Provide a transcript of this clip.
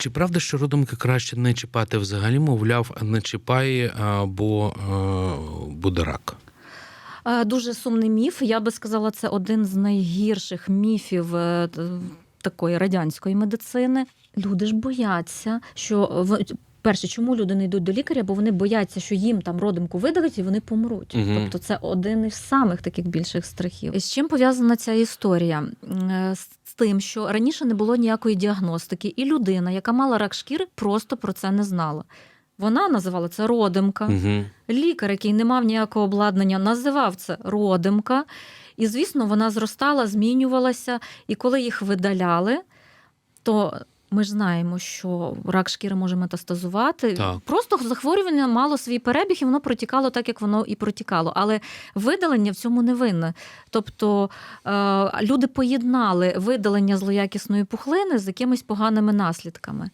Чи правда, що родомки краще не чіпати взагалі, мовляв, не чіпай, бо буде рак? Е, Дуже сумний міф. Я би сказала, це один з найгірших міфів е, такої радянської медицини. Люди ж бояться, що перше, чому люди не йдуть до лікаря, бо вони бояться, що їм там родимку видалять і вони помруть. Мгм. Тобто це один із самих таких більших страхів. І з чим пов'язана ця історія? Е, З тим, що раніше не було ніякої діагностики, і людина, яка мала рак шкіри, просто про це не знала. Вона називала це родимка. Угу. Лікар, який не мав ніякого обладнання, називав це родимка. І, звісно, вона зростала, змінювалася. І коли їх видаляли, то ми ж знаємо, що рак шкіри може метастазувати. Так. Просто захворювання мало свій перебіг, і воно протікало так, як воно і протікало. Але видалення в цьому не винне. Тобто е, люди поєднали видалення злоякісної пухлини з якимись поганими наслідками.